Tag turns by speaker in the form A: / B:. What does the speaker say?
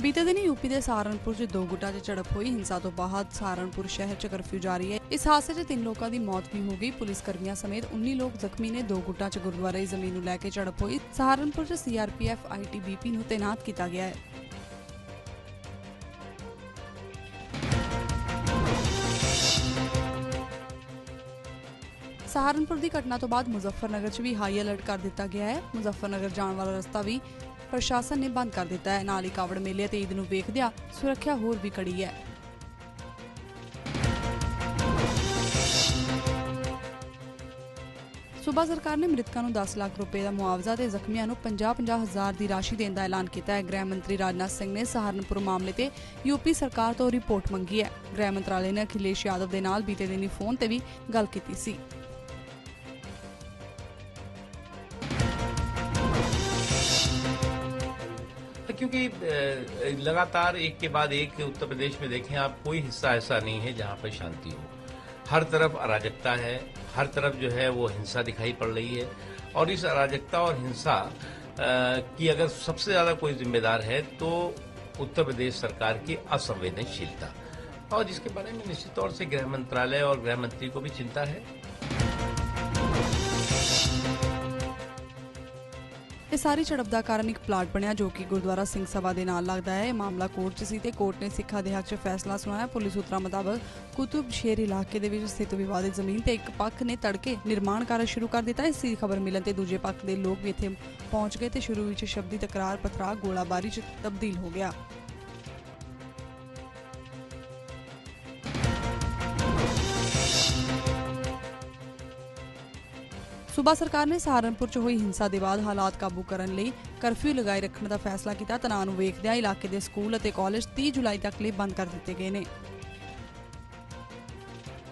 A: ਬੀਤੇ ਦਿਨੀ ਯੂਪੀ ਦੇ ਸਹਾਰਨਪੁਰ 'ਚ ਦੋ ਗੁੱਟਾਂ 'ਚ ਝੜਪ ਹੋਈ। ਹਿੰਸਾ ਤੋਂ ਬਾਅਦ ਸਹਾਰਨਪੁਰ ਸ਼ਹਿਰ 'ਚ ਕਰਫਿਊ ਜਾਰੀ ਹੈ। ਇਸ ਹਾਦਸੇ 'ਚ ਤਿੰਨ ਲੋਕਾਂ ਦੀ ਮੌਤ ਵੀ ਹੋ ਗਈ। ਪੁਲਿਸ ਕਰਮੀਆਂ ਸਮੇਤ 19 ਲੋਕ ਜ਼ਖਮੀ ਨੇ। ਦੋ ਗੁੱਟਾਂ 'ਚ ਗੁਰਦੁਆਰੇ ਜ਼ਮੀਨ ਨੂੰ ਲੈ ਕੇ ਝੜਪ ਹੋਈ। ਸਹਾਰਨਪੁਰ 'ਚ ਸੀਆਰਪੀਐਫ, ਆਈਟੀਬੀਪੀ ਨੂੰ ਤਾਇਨਾਤ ਕੀਤਾ ਗਿਆ ਹੈ। ਸਹਾਰਨਪੁਰ ਦੀ ਘਟਨਾ ਤੋਂ ਬਾਅਦ ਮੁਜ਼ੱਫਰਨਗਰ 'ਚ ਵੀ ਹਾਈ ਅਲਰਟ ਕਰ ਦਿੱਤਾ ਗਿਆ ਹੈ। ਮੁਜ਼ੱਫਰਨਗਰ ਜਾਣ ਵਾਲਾ ਰਸਤਾ ਵੀ ਪ੍ਰਸ਼ਾਸਨ ਨੇ ਬੰਦ ਕਰ ਦਿੱਤਾ ਹੈ। ਨਾਲ ਹੀ ਕਾਵੜ ਮੇਲੇ ਤੇ ਈਦ ਨੂੰ ਵੇਖਦਿਆਂ ਸੁਰੱਖਿਆ ਹੋਰ ਵੀ ਕੜੀ ਹੈ। ਸੂਬਾ ਸਰਕਾਰ ਨੇ ਮ੍ਰਿਤਕਾਂ ਨੂੰ 10 ਲੱਖ ਰੁਪਏ ਦਾ ਮੁਆਵਜ਼ਾ ਤੇ ਜ਼ਖਮੀਆਂ ਨੂੰ 50-50 ਹਜ਼ਾਰ ਦੀ ਰਾਸ਼ੀ ਦੇਣ ਦਾ ਐਲਾਨ ਕੀਤਾ ਹੈ। ਗ੍ਰਹਿ ਮੰਤਰੀ ਰਾਜਨਾਥ ਸਿੰਘ ਨੇ ਸਹਾਰਨਪੁਰ ਮਾਮਲੇ ਤੇ ਯੂਪੀ ਸਰਕਾਰ ਤੋਂ ਰਿਪੋਰਟ ਮੰਗੀ ਹੈ। ਗ੍ਰਹਿ ਮੰਤਰਾਲੇ ਨੇ ਅਖਿਲੇਸ਼ ਯਾਦਵ ਦੇ ਨਾਲ ਬੀਤੇ ਦਿਨੀ ਫੋਨ ਤੇ ਵੀ ਗੱਲ ਕੀਤੀ ਸੀ।
B: क्योंकि लगातार एक के बाद एक उत्तर प्रदेश में देखें आप, कोई हिस्सा ऐसा नहीं है जहाँ पर शांति हो। हर तरफ़ अराजकता है, हर तरफ़ जो है वो हिंसा दिखाई पड़ रही है और इस अराजकता और हिंसा की अगर सबसे ज़्यादा कोई जिम्मेदार है तो उत्तर प्रदेश सरकार की असंवेदनशीलता। और जिसके बारे में निश्चित तौर से गृह मंत्रालय और गृह मंत्री को भी चिंता है।
A: ਇਹ ਸਾਰੀ ਝੜਪ ਦਾ ਕਾਰਨ ਇੱਕ ਪਲਾਟ ਬਣਿਆ ਜੋ ਕਿ ਗੁਰਦੁਆਰਾ ਸਿੰਘ ਸਭਾ ਦੇ ਨਾਲ ਲੱਗਦਾ ਹੈ। ਇਹ ਮਾਮਲਾ ਕੋਰਟ 'ਚ ਸੀ ਤੇ ਕੋਰਟ ਨੇ ਸਿੱਖਾਂ ਦੇ ਹੱਕ 'ਚ ਫੈਸਲਾ ਸੁਣਾਇਆ। ਪੁਲਿਸ ਸੂਤਰਾਂ ਮੁਤਾਬਕ ਕੁਤਬ ਸ਼ੇਰ ਇਲਾਕੇ ਦੇ ਵਿੱਚ ਸਥਿਤ ਵਿਵਾਦਿਤ ਜ਼ਮੀਨ ਤੇ ਇੱਕ ਪੱਖ ਨੇ ਤੜਕੇ ਨਿਰਮਾਣ ਕਾਰਜ ਸ਼ੁਰੂ ਕਰ ਦਿੱਤਾ। ਇਸ ਦੀ ਖਬਰ ਮਿਲਣ ਤੇ ਦੂਜੇ ਪੱਖ ਦੇ ਲੋਕ ਵੀ ਇੱਥੇ ਪਹੁੰਚ ਗਏ ਤੇ ਸ਼ੁਰੂ ਵਿੱਚ ਸ਼ਬਦੀ ਤਕਰਾਰ ਪਥਰਾ ਗੋਲਾਬਾਰੀ 'ਚ ਤਬਦੀਲ ਹੋ ਗਿਆ। ਸੂਬਾ ਸਰਕਾਰ ਨੇ ਸਹਾਰਨਪੁਰ 'ਚ ਹੋਈ ਹਿੰਸਾ ਦੇ ਬਾਅਦ ਹਾਲਾਤ ਕਾਬੂ ਕਰਨ ਲਈ ਕਰਫਿਊ ਲਗਾਏ ਰੱਖਣ ਦਾ ਫੈਸਲਾ ਕੀਤਾ। ਤਣਾਅ ਨੂੰ ਵੇਖਦਿਆਂ ਇਲਾਕੇ ਦੇ ਸਕੂਲ ਅਤੇ ਕਾਲਜ 30 ਜੁਲਾਈ ਤੱਕ ਲਈ ਬੰਦ ਕਰ ਦਿੱਤੇ ਗਏ ਨੇ।